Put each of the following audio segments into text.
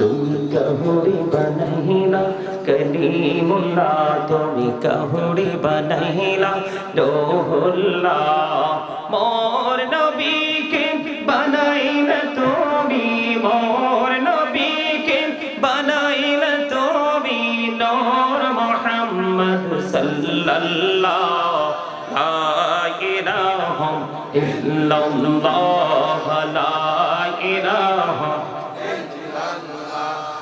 তুমি কহুরি বনহিলা কলিমুল্লাহ তুমি কহুরি বনহিলা লোহুল্লাহ মোর নবীকে বানাইলা তুমি মোর নবীকে বানাইলা তুমি নূর মুহাম্মদ সাল্লাল্লাহ লা ইলাহা ইল্লাল্লাহ লা ইলাহা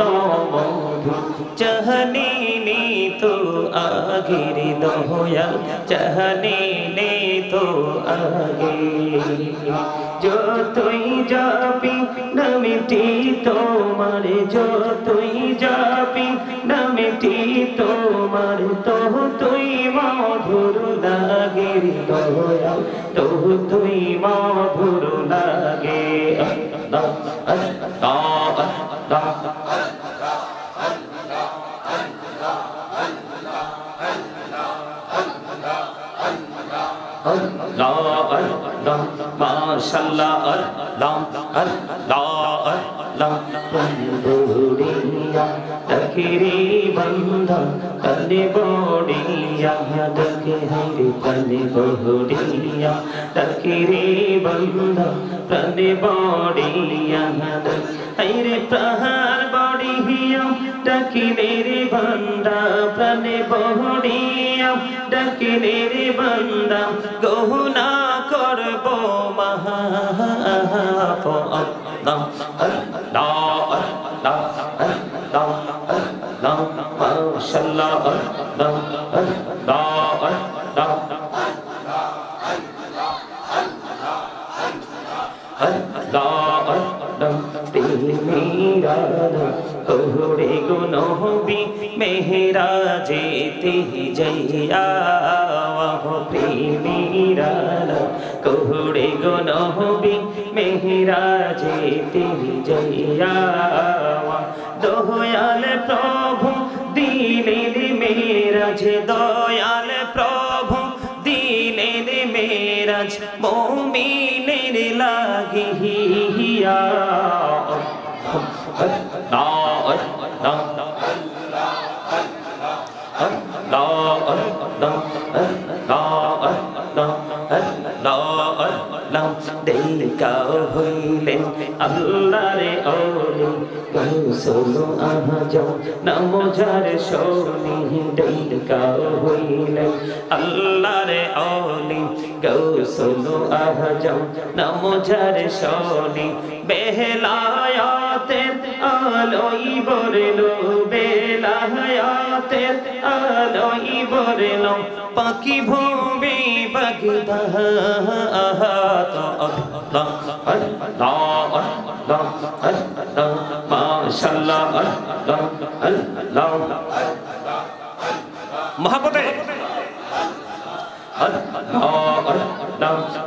तो मधु चहने ने तो आगे रे दोया चहने ने तो आगे जो तुई जापी नमिटी তোমার, যতই যাবি না মিটি তোমার তো তুই মধুর লাগে তো তুই মধুর লাগে আল্লাহ আল্লাহ আল্লাহ মাশাল্লাহ আল্লাহ আল্লাহ আল্লাহ বন্ধুরিয়া তকরি বন্ধা তলে বড়িয়া দকে হরে তলে বড়িয়া তকরি বন্ধা তলে বড়িয়া হরে প্রহার বড়িয়া ডাকিলে রে বান্দা প্রাণে গহনা for Allah, Allah, Allah, Allah, Allah, Mashallah, Allah, Allah, Allah. ওরে গো নহবি মেহরা যেতে যাইয়া প্রেমীরা কোহরে গো নহবি যেতে যাইয়া দয়াল প্রভু দিলের মেরাজ দয়াল প্রভু দিলের মেরাজ মৌমিনের লাগিয়া হইলেন আল্লাহরে অলি গাইসল আহাজ নামজার সনি ডাইকা হইলেন আল্লাহরে অলি গাইসল আহাজ নামজার সনি বেহলায়া আলোই বরলো বেলায়াতের আলোই বরলো পাখি ভূমি বগদা তো আল্লাহ আল্লাহ আল্লাহ আল্লাহ মাশাআল্লাহ আল্লাহ আল্লাহ মহাপতে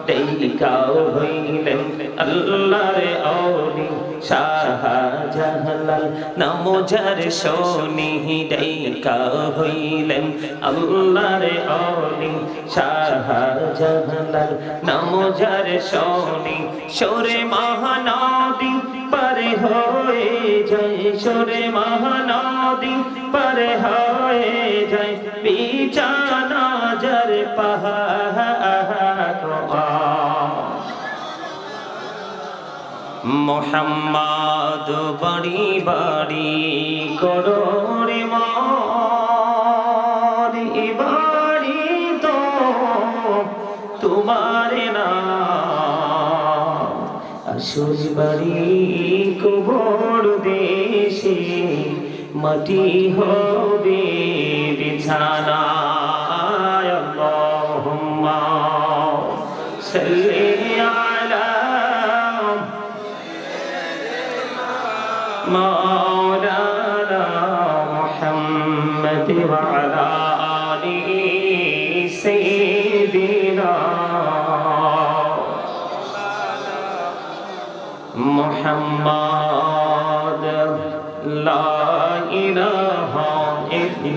দেখাও হইলেন আল্লাহরে অলি শাহজাহালাল। নমজার সোনি দেখাও হইলেন আল্লাহরে অলি শাহজাহালাল। নমজার সোনি সোরে মহানদী পারে হয়ে যায়। যায়। বিছানা মোহাম্মদ বাড়ি বাড়ি করোরে মার এ বাড়ি তো তোমার না আসল বাড়ি কবর দেশে, মাটি হবে বিছানা।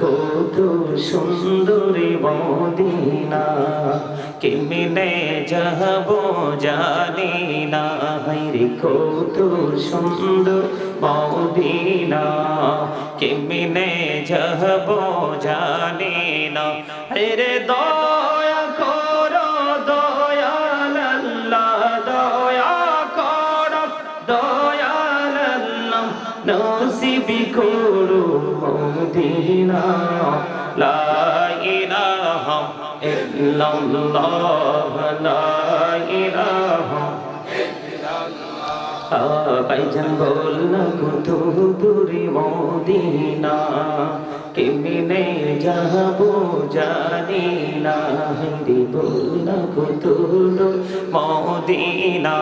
কত সুন্দরী মদিনা। কেমনে যাব জানি না। রে কত সুন্দর মদিনা। কেমনে যাব জানি না। রে দয়া لا ভাইজান, বল না কুতুপুরি মদিনা, কেমনে যাব জানি না। হিন্দি বল না কুতুল মদিনা,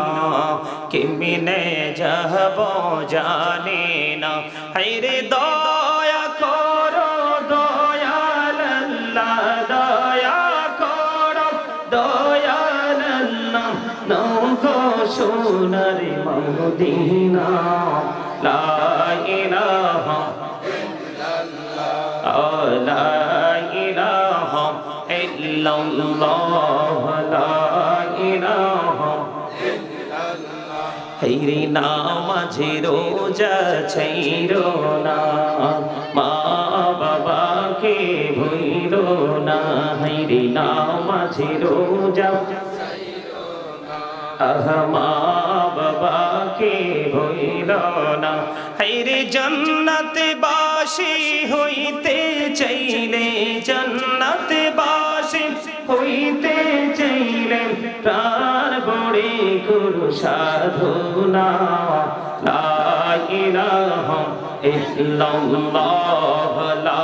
কেমনে যাব জানি না। হাইরে দা সোনার মদিনা লা ইলাহা লা ইলাহা ইল্লাল্লাহ লা ইলাহা হেরি না মাঝে রোজা ছাইরো না, মা বাবাকে ভইল না হেরি না মাঝে রোজা আহমা বাবাকে হইল না। বাসি হইতে চাইলে জন্নতে বাসি হইতে চাইলে প্রাণ বড়ে গুরু সাধনা লা ইলাহা লা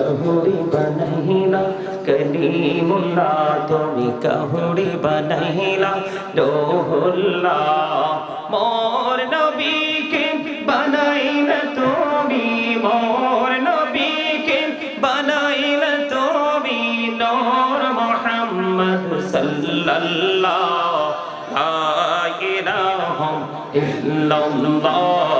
कहूरी बनहिला कलीमुल्ला তুমি कहूरी बनहिला दोहुल्ला मोर नबी के बनैल তুমি मोर नबी के बनैल তুমি नूर मोहम्मद सल्लल्लाहु ला इलाहा इल्लल्लाह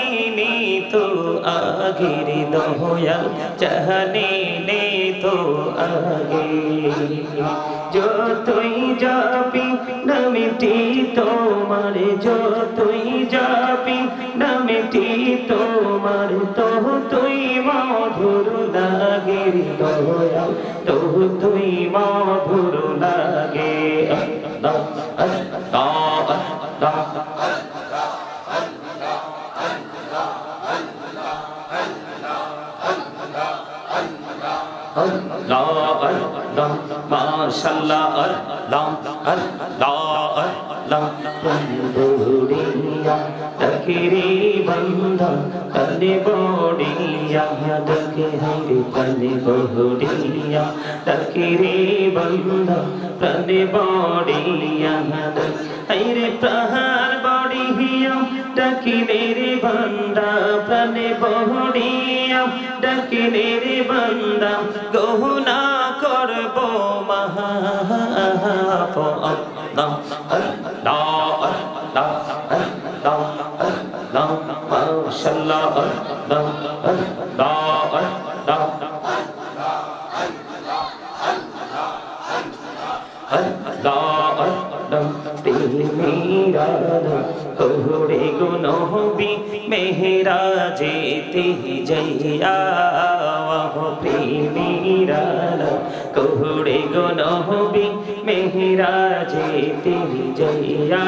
নে তো আগের দয়াল চাহনে নে তো আগে। যতই যাবি নামিটি তোমার, যতই যাবি নামিটি তোমার তো তুই মধুর লাগে তো তুই মধুর লাগে। আল্লাহ। दम सला الله दम তকিরি বন্ধ তনে বড়িয়া দকে হরে তনে বড়িয়া তকিরি বন্ধ তনে বড়িয়া হরে প্রহার বড়িয়া ডাকিলে রে বন্দা প্রাণে বহড়িয়া ডাকিলে রে বন্দা গহনা করব মহা আল্লাহ প্রেমীরা কোহরে গুনহবি মেহরা যেতে যাইয়া প্রেমীরা কোহরে গুনহবি মেহরাজে তিনি জয়া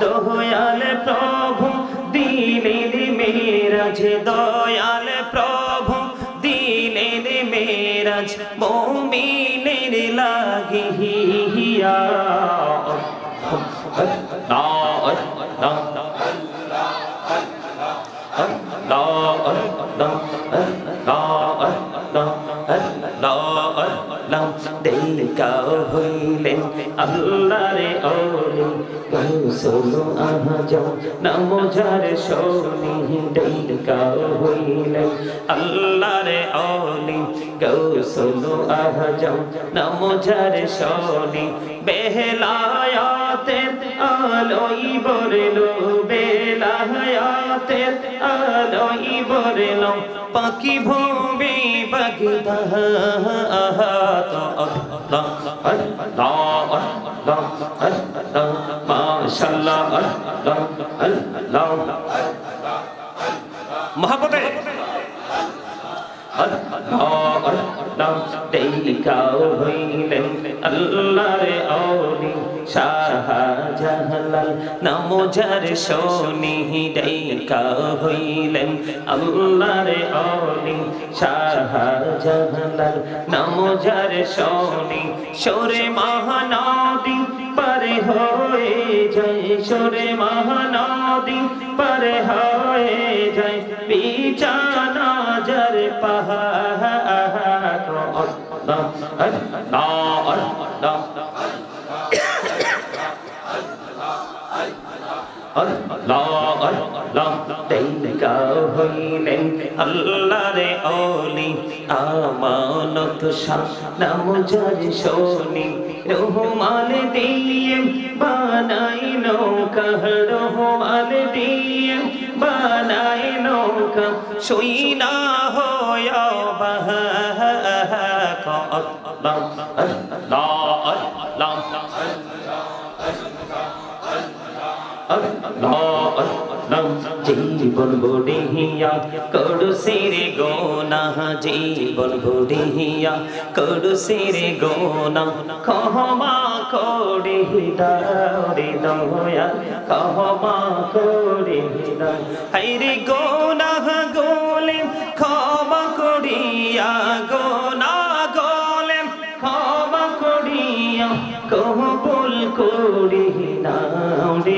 দয়াল প্রভু দিলের মেরাজ, দয়াল প্রভু দিলের মেরাজ, মৌমিনের লাগিয়া দেখা হইলেন আল্লাহরে অলি কৌশল আহাজম নমজার শোনি দেখা হইলেন আল্লাহরে অলি কৌশল আহাজম নমজার শোনি বেহলায়াতের আলোই বরলো বেলায়াতের আলোই বরলো পাখি ভূমি বগদা। তো আল্লাহ আল্লাহ আল্লাহ আল্লাহ মাশাআল্লাহ আল্লাহ। আল্লাহ মহাপতে দেখাও হইলেন আল্লাহরে অলি শাহজাহালাল নামোজার সোনি দেখাও হইলেন আল্লাহরে অলি। শাহজাহালাল নামোজার সোনি সরে মহানদী পারে হয়ে যায়। সরে মহানদী পারে হয়ে যায়। বিছানা জর পাহাড়। আল্লাহ আল্লাহ আল্লাহ আল্লাহ আল্লাহ দেখা হইলেন আল্লাহরে ওলি আমানত নাম যার সোনি রহমান দিয়ে বানাই নৌকা রহমান দিয়ে বানাই নৌকা শুই না হয় বাহা জীবন বড়িয়া করু সিরে গোনা জীবন বড়িয়া করু সিরে গোনা কহমা করে দাওরে দয়া কহমা করে হাইরে গোনা গোলে ক্ষমা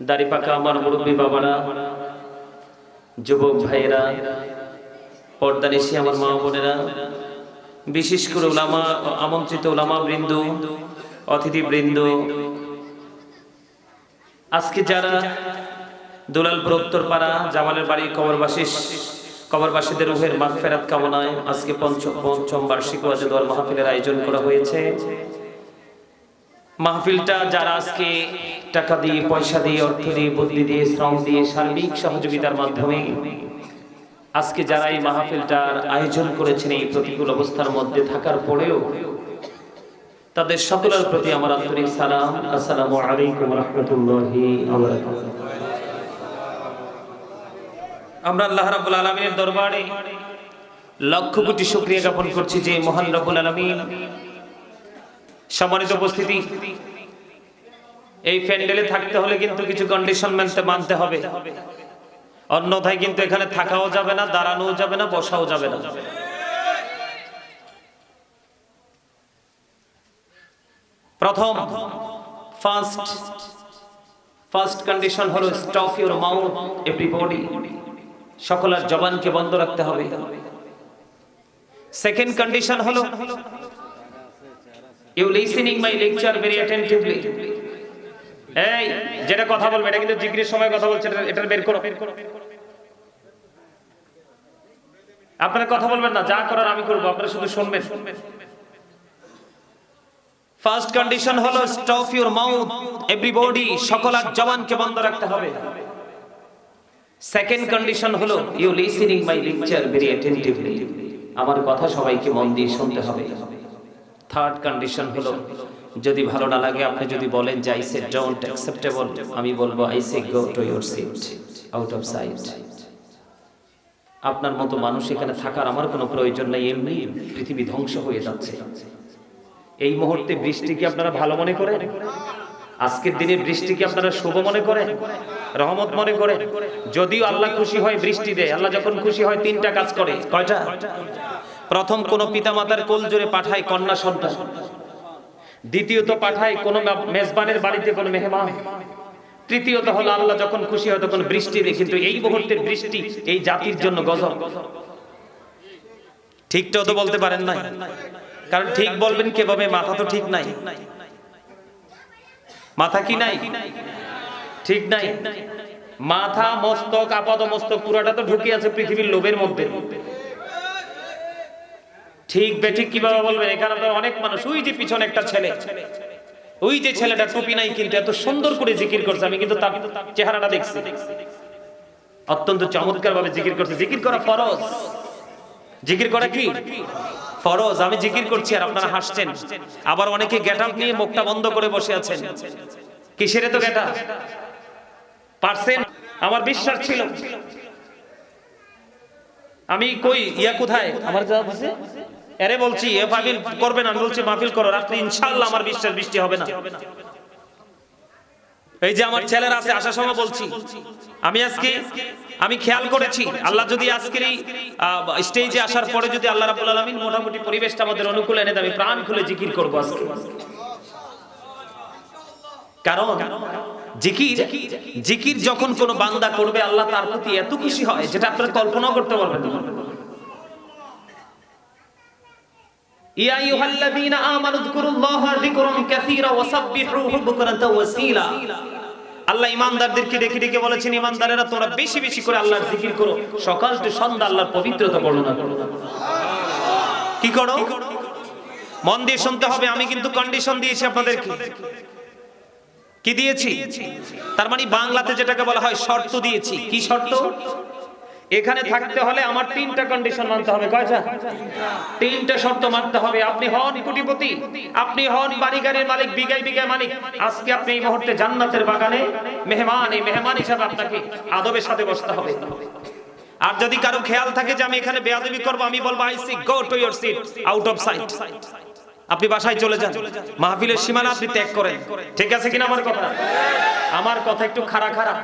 দাড়ি পাকা আমার মুরব্বী বাবারা, যুবক ভাইয়েরা, পর্দা নিশি আমার মা বোনেরা, বিশেষ করে ওলামা, আমন্ত্রিত ওলামা বৃন্দ অতিথি বৃন্দ আজকে যারা দুলালপুর পাড়া জামালের বাড়ি কবরবাসী কবরবাসীদের রুহের মাগ ফেরাত কামনায় আজকে পঞ্চম পঞ্চম বার্ষিক ওয়াজে দোয়ার মাহফিলের আয়োজন করা হয়েছে। মাহফিলটা যারা আজকে টাকা দিয়ে, পয়সা দিয়ে, অর্থ দিয়ে, বুদ্ধি দিয়ে, শ্রম দিয়ে, সার্বিক সহযোগিতার মাধ্যমে আজকে যারা এই মাহফিলটার আয়োজন করেছেন, এই প্রতিকূল অবস্থার মধ্যে থাকার পরেও তাদের সকলের প্রতি আমার আন্তরিক সালাম। আসসালামু আলাইকুম রহমতুল্লাহি আমরা আল্লাহ রাব্বুল আলামিনের দরবারে লক্ষ কোটি শুকরিয়া জ্ঞাপন করছি যে মহান রব্বুল আলামিন সম্মানিত উপস্থিতি, এই প্যান্ডেলে থাকতে হলে কিন্তু কিছু কন্ডিশন মানতে মানতে হবে। অন্যথায় কিন্তু এখানে থাকাও যাবে না, দাঁড়ানোও যাবে না, বসাও যাবে না। প্রথম ফার্স্ট ফার্স্ট কন্ডিশন হলো স্টপ ইউর মাউথ এভরিবডি সকলের জবানকে বন্ধ রাখতে হবে। সেকেন্ড কন্ডিশন হলো you listening my lecture very attentively এই যেটা কথা বলবে, এটা কিন্তু জিজ্ঞেস সময় কথা বলছে, এটা এটা বের করো। আপনারা কথা বলবেন না, যা করার আমি করব, আপনারা শুধু শুনবেন। ফার্স্ট কন্ডিশন হলো স্টপ ইউর মাউথ এভরিবডি সকলের জবানকে বন্ধ রাখতে হবে। সেকেন্ড কন্ডিশন হলো you listening my lecture very attentively আমার কথা সবাইকে মন দিয়ে শুনতে হবে। থার্ড কন্ডিশন হলো, যদি ভালো না লাগে, আপনি যদি বলেন যে আই সে ডোন্ট অ্যাকসেপ্টেবল আমি বলব I say go to your seat out of sight আপনার মতো মানুষ এখানে থাকার আমার কোনো প্রয়োজন নেই, এমনি পৃথিবী ধ্বংস হয়ে যাচ্ছে। এই মুহূর্তে বৃষ্টি কি আপনারা ভালো মনে করেন? আজকের দিনে বৃষ্টি কি আপনারা শুভ মনে করেন? রহমত মনে করে যদিও আল্লাহ খুশি হয় বৃষ্টি দেয়, আল্লাহ যখন খুশি হয় তিনটা কাজ করে। কয়টা? প্রথম কোন পিতামাতার কোল জোরে পাঠায় কন্যা সন্তান। দ্বিতীয়ত পাঠায় কোন মেজবানের বাড়িতে কোন মেহমান। তৃতীয়ত হলো আল্লাহ যখন খুশি হয় তখন বৃষ্টি দেয়, কিন্তু এই মুহূর্তের বৃষ্টি এই জাতির জন্য গজব। ঠিকটাও তো বলতে পারেন না কারণ ঠিক বলবেন কেভাবে, মাথা তো ঠিক নাই। মাথা কি নাই? ঠিক নাই। মাথা, মস্তক আপাদ মস্তক পুরাটা তো ঢুকে আছে পৃথিবীর লোভের মধ্যে। ঠিক, বেঠিক কীভাবে বলবেন? এখানে তো অনেক মানুষ। ওই যে পিছনে একটা ছেলে। ওই যে ছেলেটা টুপি নাই কিন্তু এত সুন্দর করে জিকির করছে। আমি কিন্তু তার চেহারাটা দেখছি। অত্যন্ত চমৎকার ভাবে জিকির করছে। জিকির করা ফরজ। জিকির করা কি? ফরজ। আমি জিকির করছি আর আপনারা হাসছেন। আবার অনেকে গেট আপ নিয়ে মুখটা বন্ধ করে বসে আছেন। কিসের তো গেট পারছেন? আমার বিশ্বাস ছিল। আমি কই? ইয়া কোথায়? আমার যা এরে বলছি এ মাহফিল করবে না বলছি মাহফিল করো। রাত্রি ইনশাআল্লাহ আমার বিশ্বাস বৃষ্টি হবে না। এই যে আমার ছেলেরা আছে আসার সময় বলছি। আমি আজকে আমি খেয়াল করেছি। আল্লাহ যদি আজকের এই স্টেজে আসার পরে যদি আল্লাহ রাব্বুল আলামিন মোটামুটি পরিবেশটা আমাদের অনুকূলে এনে দেয় আমি প্রাণ খুলে জিকির করব আজকে। কারণ জিকির জিকির যখন কোন বান্দা করবে আল্লাহ তার প্রতি এত খুশি হয় যেটা আপনারা কল্পনাও করতে পারবেন না। ওয়াসাব্বিহুহু বুকরাতাও ওয়াসীলা আল্লাহ ইমানদারদেরকে ডেকে ডেকে বলেছেন ইমানদারেরা তোমরা বেশি বেশি করে আল্লাহর জিকির করো। সকাল থেকে সন্ধ্যা আল্লাহর পবিত্রতা বর্ণনা কি করো? মন দিয়ে শুনতে হবে, আমি কিন্তু কন্ডিশন দিয়েছি আপনাদেরকে। কি দিয়েছি? তার মানে বাংলাতে যেটাকে বলা হয় শর্ত দিয়েছি। কি শর্ত? এখানে থাকতে হলে আমার তিনটা কন্ডিশন মানতে হবে, কয়টা? তিনটা শর্ত মানতে হবে। আপনি হন কোটিপতি, আপনি হন বাড়ি গাড়ির মালিক, বিঘায় বিঘায় মালিক। আজকে আপনি এই মুহূর্তে জান্নাতের বাগানে মেহমান, এই মেহমান হিসাবে আপনাকে আদবের সাথে বসতে হবে। আর যদি কারও খেয়াল থাকে যে আমি এখানে বেয়াদবি করব, আমি বলব I see go to your seat out of sight আপনি বাসায় চলে যান। মাহফিলের সীমানা আপনি ত্যাগ করেন। ঠিক আছে কিনা আমার কথা? আমার কথা একটু খারাপ খারাপ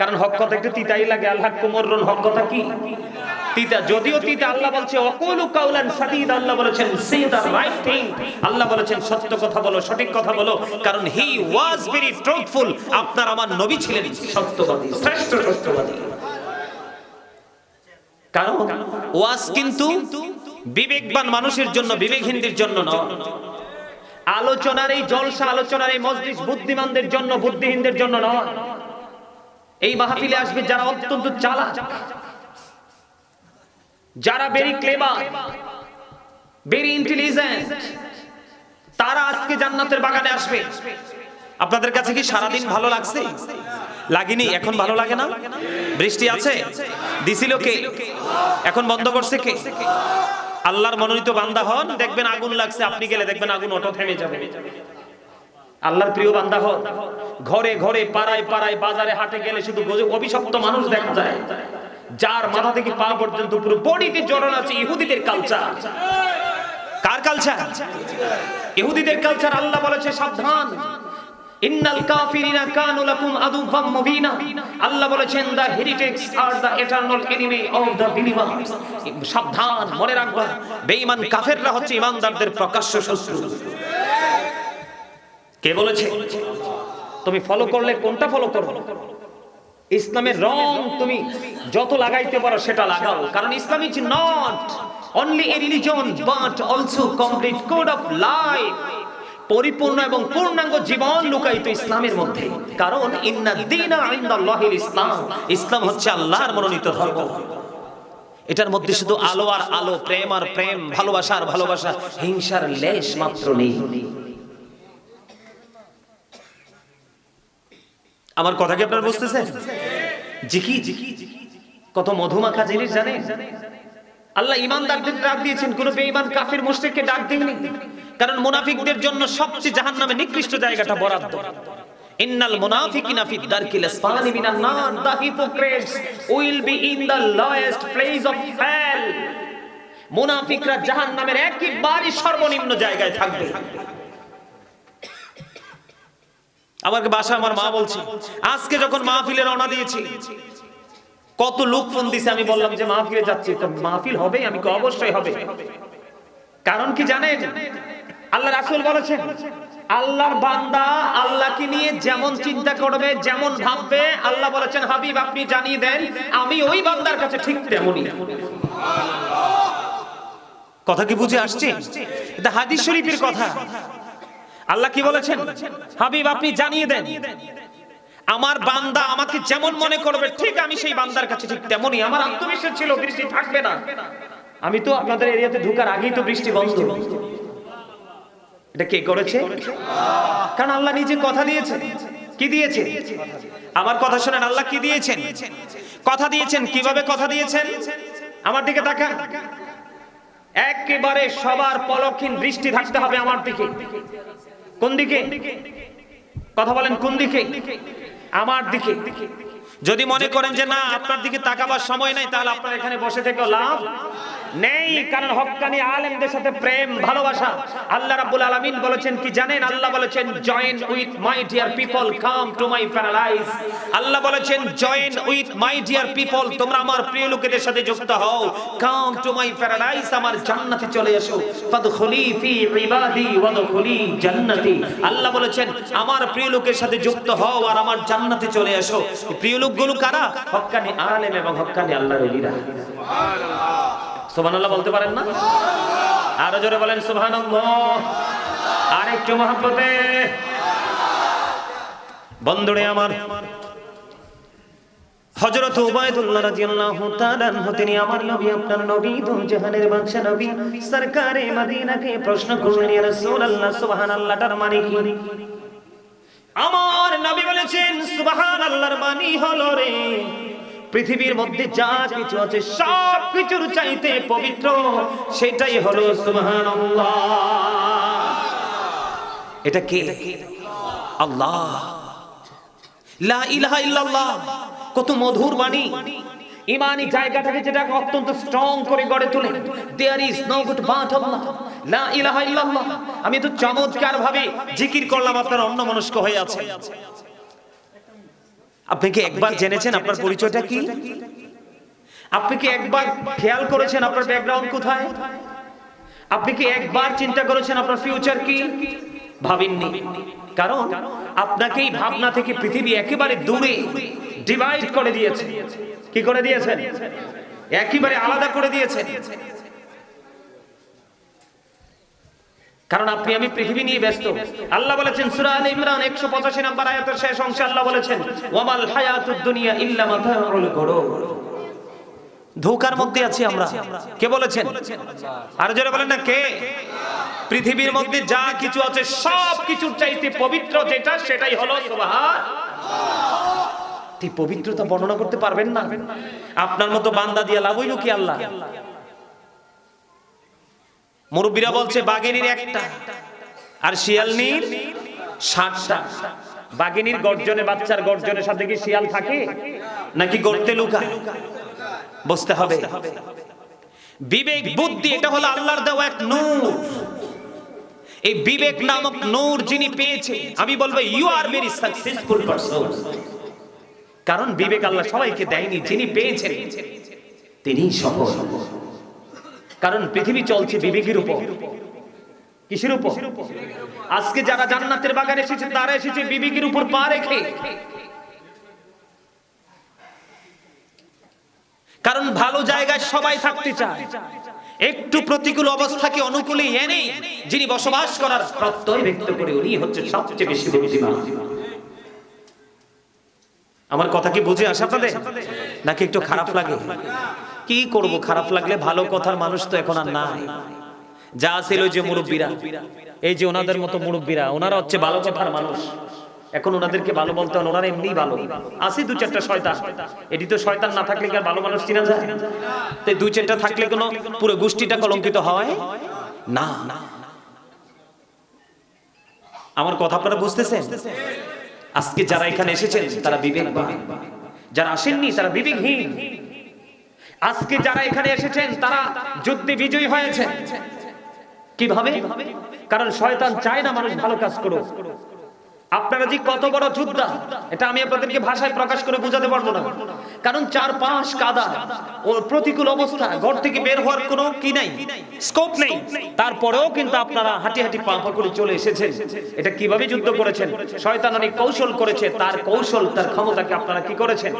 কারণ হক কথা একটু তিতাই লাগে। আল্লাহ কুমররন হক কথা কি? তিতা, যদিও তিতা, আল্লাহ বলছে অকুলু কাউলান সাদিদ আল্লাহ বলেছেন আল্লাহ বলেছেন, সত্য কথা বলো, সঠিক কথা বলো। কারণ হি ওয়াজ ভেরি ট্রুথফুল আপনার আমার নবী ছিলেন সত্যবাদী, শ্রেষ্ঠ সত্যবাদী। কারণ ওয়াজ কিন্তু বিবেকবান মানুষের জন্য, বিবেকহীনদের জন্য নয়। আলোচনার এই জলসা, আলোচনার এই মজলিস বুদ্ধিমানদের জন্য, বুদ্ধিহীনদের জন্য নয়। এই মাহফিলে আসবে যারা অত্যন্ত চালাক, যারা ভেরি ক্লেভার ভেরি ইন্টেলিজেন্ট তারা আজকে জান্নাতের বাগানে আসবে। আপনাদের কাছে কি সারাদিন ভালো লাগছে? লাগেনি? এখন ভালো লাগে না? বৃষ্টি আছে? দিছিল কে? এখন বন্ধ করছে কে? আল্লাহর মনোনীত বান্দা হন, দেখবেন আগুন লাগছে, আপনি গেলে দেখবেন আগুন অটো থেমে যাবে। আল্লাহর প্রিয় বান্দা হন, ঘরে ঘরে, পাড়ায় পাড়ায়, বাজারে, হাটে গেলে শুধু অভিশপ্ত মানুষ দেখা যায়। যার মাথা থেকে পা পর্যন্ত পুরো বডিতে জড়ান আছে ইহুদিদের কালচার কার কালচার ইহুদিদের কালচার আল্লাহ বলেছে, সাবধান। ইন্নাল কাফিরিনা কানু লাকুম আদুওয়াম মুবিনা। আল্লাহ বলেছেন the heretics are the eternal enemy of the believers সাবধান, মনে রাখবা, বেঈমান কাফেররা হচ্ছে ইমানদারদের প্রকাশ্য শত্রু। কে বলেছে? তুমি ফলো করলে কোনটা ফলো করো? ইসলামের রং তুমি যত লাগাইতে পারো সেটা লাগাও। কারণ Islam is not only a religion but also complete code of life পরিপূর্ণ এবং পূর্ণাঙ্গ জীবন লুকায়িত ইসলামের মধ্যে। কারণ ইসলাম। ইসলাম হচ্ছে আল্লাহর মনোনীত ধর্ম। এটার মধ্যে শুধু আলো আর আলো, প্রেম আর প্রেম, ভালোবাসা আর ভালোবাসা, হিংসার লেশ মাত্র নেই। আমার কথা কি আপনারা বুঝতেছেন? জিকি জিকি। কত মধুমাখা জিনিস জানেন? আল্লাহ ইমানদারদের ডাক দিয়েছেন, কোন বেঈমান কাফির, মুশরিককে ডাক দেননি কারণ মুনাফিকদের জন্য সবচেয়ে জাহান্নামে নিকৃষ্ট জায়গাটা বরাদ্দ। ইন্নাল মুনাফিকিনা ফি দারকিল আসফালি মিনান নার। The hypocrites will be in the lowest place of hell মুনাফিকরা জাহান্নামের একেবারে সর্বনিম্ন জায়গায় থাকবে। আমার বাসা আমার মা বলছে, আজকে যখন মাহফিলে রওনা দিয়েছি কত লোক ফোন দিছে আমি বললাম যে মাহফিলে যাচ্ছি, তো মাহফিল হবে আমি কি অবশ্যই হবে। কারণ কি জানেন? আল্লাহ রাসূল বলেছেন, আল্লাহর বান্দা আল্লাহকে নিয়ে যেমন চিন্তা করবে, যেমন ভাববে, আল্লাহ বলেছেন, হাবিব, আপনি জানিয়ে দেন, আমি ওই বান্দার কাছে ঠিক তেমনই। কথা কি বুঝে আসছে? এটা হাদিস শরীফের কথা। আল্লাহ কি বলেছেন? হাবিব, আপনি জানিয়ে দেন। আমার বান্দা আমাকে যেমন মনে করবে, ঠিক আমি সেই বান্দার কাছে ঠিক তেমনই। আমার আত্মবিশ্বাস ছিল, বৃষ্টি থাকবে না। আমি তো আপনাদের এরিয়াতে ঢোকার আগেই তো বৃষ্টি বন্ধ। এটা কে করেছে? কারণ আল্লাহ নিজে কথা দিয়েছে কি দিয়েছে আমার কথা শুনেন, আল্লাহ কি দিয়েছেন? কথা দিয়েছেন, কীভাবে কথা দিয়েছেন? আমার দিকে তাকান। একেবারে সবার পলক্ষীন বৃষ্টি থাকতে হবে আমার দিকে। কোন দিকে? কথা বলেন কোন দিকে? আমার দিকে। যদি মনে করেন যে না, আপনার দিকে তাকাবার সময় নাই, তাহলে আপনার এখানে বসে থেকে লাভ? নেই, কারণ হক্কানি আলেমদের সাথে প্রেম, ভালোবাসা। আল্লাহ রাব্বুল আলামিন বলেছেন কি জানেন? আল্লাহ বলেছেন join with my dear people come to my paralyse আল্লাহ বলেছেন join with my dear people তোমরা আমার প্রিয় লোকেদের সাথে যুক্ত হও। কাম টু মাই প্যারালাইজ আমার জান্নাতে চলে এসো। ফাদখুলি ফি ইবাদি, ওয়াদখুলি জান্নাতি। আল্লাহ বলেছেন, আমার প্রিয় লোকের সাথে যুক্ত হও আর আমার জান্নাতে চলে এসো। প্রিয় লোকগুলো কারা? হক্কানি আলেম এবং হক্কানি আল্লাহর ওলিরা। সুবহানাল্লাহ। বলতে পারেন না? আরও জোরে বলেন, সুবহানাল্লাহ। আর একটু মহব্বতে। বন্ধুরে আমার, হযরত উবাইদুল্লাহ রাদিয়াল্লাহু তাআলা আনহু, তিনি আমার নবী, আপনার নবী দু জাহানের বাদশা নবী, সরকারে মদিনাকে প্রশ্ন করলেন, ইয়া রাসূলুল্লাহ সুবহানাল্লাহটার মানে কি? আমার নবী বলেছেন, সুবহানাল্লাহর মানে হলো রে পৃথিবীর মধ্যে যা কিছু আছে, সব কিছুর চাইতে পবিত্র, সেটাই হলো এটা কে? আল্লাহ। লা কত মধুর বাণী। ইমানি জায়গাটাকে যেটাকে অত্যন্ত স্ট্রং করে গড়ে তোলে। There is no good but আল্লাহ লা ইলাহা ইল্লাল্লাহ। আমি তো চমৎকার ভাবে জিকির করলাম আপনার অন্য মনস্ক হয়ে আছে। আপনি কি একবার জেনেছেন আপনার পরিচয়টা কি? আপনি কি একবার খেয়াল করেছেন আপনার ব্যাকগ্রাউন্ড কোথায়? আপনি কি একবার চিন্তা করেছেন আপনার ফিউচার কি? ভাবেননি। কারণ আপনাকে এই ভাবনা থেকে পৃথিবী একেবারে দূরে ডিভাইড করে দিয়েছে। কি করে দিয়েছেন একেবারে আলাদা করে দিয়েছে। কারণ আপনি, আমি পৃথিবী নিয়ে ব্যস্ত। আল্লাহ বলেছেন, সূরা আলে ইমরান 185 নম্বর আয়াতের শেষ অংশে আল্লাহ বলেছেন, ওয়ামাল হায়াতুদ দুনিয়া ইল্লা মাতাউল গুরুর ধোকার মধ্যে আছি আমরা। কে বলেছেন? আর যারা বলেন না, কে? পৃথিবীর মধ্যে যা কিছু আছে, সব কিছুর চাইতে পবিত্র যেটা, সেটাই হলো সুবহান এই পবিত্রতা বর্ণনা করতে পারবেন না? আপনার মতো বান্দা দিয়ে লাভ হইল কি আল্লাহ? মুরব্বীরা বলছে, বাঘিনীর একটা। আর শিয়াল শিয়ালনির ষাটটা বাঘিনীর গর্জনে, বাচ্চার গর্জনের সাথে কি শিয়াল থাকে? নাকি গর্তে লুকায় বসতে হবে। বিবেক বুদ্ধি, এটা হলো আল্লাহর দেওয়া এক নূর। এই বিবেক নামক নূর যিনি পেয়েছে, আমি বলব you are very successful person কারণ বিবেক আল্লাহ সবাইকে দেয়নি, যিনি পেয়েছেন তিনি সফল। কারণ পৃথিবী চলছে বিবেকের উপর। কিসের উপর? আজকে যারা জান্নাতের বাগানে এসেছে, তারা এসেছে বিবেকের উপর পা রেখে। কারণ ভালো জায়গায় সবাই থাকতে চায়। একটু প্রতিকূল অবস্থাকে অনুকূলে এনে যিনি বসবাস করার প্রত্যয় ব্যক্ত করে, উনি হচ্ছে সবচেয়ে বেশি বুদ্ধিমান। আমার কথা কি বুঝে আসে আপনাদের? নাকি একটু খারাপ লাগে? কি করব? খারাপ লাগলে ভালো কথার মানুষ তো এখন আর নাই। যা ছিল যে মুরব্বীরা। এই যে ওনাদের মতো মুরব্বীরা, ওনারা হচ্ছে ভালো কথার মানুষ। এখন ওনাদেরকে ভালো বলতে হয় ওনারা এমনি ভালো। আসি দু চারটা শয়তান। এটি তো শয়তান না থাকলে কি আর ভালো মানুষ চিনা যায়? তো দুই চারটা থাকলে কোনো পুরো গোষ্ঠীটা কলঙ্কিত হয়? না না। আমার কথা আপনারা বুঝতেছেন? আজকে যারা এখানে এসেছেন, তারা বিবেকবান। যারা আসেননি, তারা বিবেকহীন। আজকে যারা এখানে এসেছেন, তারা যুদ্ধে বিজয়ী হয়েছে কীভাবে? কারণ শয়তান চায় না মানুষ ভালো কাজ করুক। আপনারা যে কত বড় যোদ্ধা, এটা আমি আপনাদেরকে ভাষায় প্রকাশ করে বোঝাতে পারব না। কারণ চার পাঁচ কাদা ও প্রতিকূল অবস্থা, ঘর থেকে বের হওয়ার কোনো কি নাই স্কোপ নেই। তারপরেও কিন্তু আপনারা হাঁটি হাঁটি পা করে চলে এসেছেন। এটা কীভাবে যুদ্ধ করেছেন? শয়তান অনেক কৌশল করেছে, তার কৌশল, তার ক্ষমতাকে আপনারা কি করেছেন?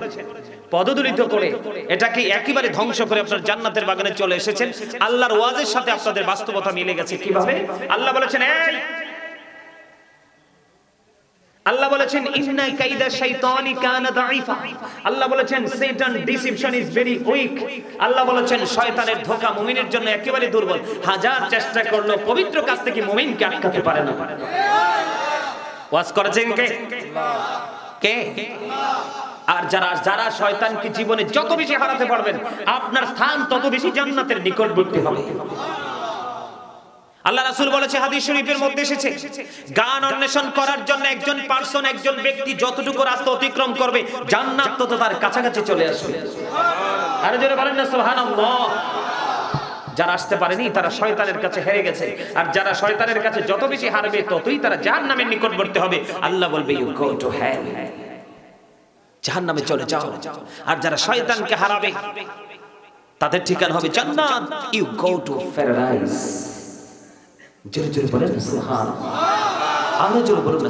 পদদলিত করে এটাকে একেবারে ধ্বংস করে আপনার জান্নাতের বাগানে চলে এসেছেন। আল্লাহর ওয়াজের সাথে আপনাদের বাস্তবতা মিলে গেছে কীভাবে? আল্লাহ বলেছেন, এই আল্লাহ বলেছেন, ইন্না কাইদা শাইতানি কানা দাঈফা। আল্লাহ বলেছেন শয়তান ডিসিপশন ইজ ভেরি উইক আল্লাহ বলেছেন, শয়তানের ধোঁকা মুমিনের জন্য একেবারে দুর্বল। হাজার চেষ্টা করল, পবিত্র কাজ থেকে মুমিনকে আটকাতে পারে না। ওয়াজ করেছেন কে? কে? আর যারা যারা শয়তানকে জীবনে যত বেশি হারাতে পারবেন, আপনার স্থান তত বেশি জান্নাতের নিকটবর্তী হবে। আল্লাহ রাসূল বলেছে, হাদিস শরীফের মধ্যে এসেছে, গান অন্বেষণ করার জন্য একজন পার্সন একজন ব্যক্তি যতটুকু রাস্তা অতিক্রম করবে, জান্নাত তত তার কাছাকাছি চলে আসবে। আরে জোরে বলেন না, সুবহানাল্লাহ। যারা আসতে পারেনি, তারা শয়তানের কাছে হেরে গেছে। আর যারা শয়তানের কাছে যত বেশি হারবে, ততই তারা জাহান্নামের নিকটবর্তী হবে। আল্লাহ বলবে ইউ গো টু হেল জাহান্নামে চলে যাও। আর যারা শয়তানকে হারাবে, তাদের ঠিকানা হবে জান্নাত। ইউ গো টু প্যারাডাইস জোরে জোরে বলেন সুহান আরও জোরে বলুন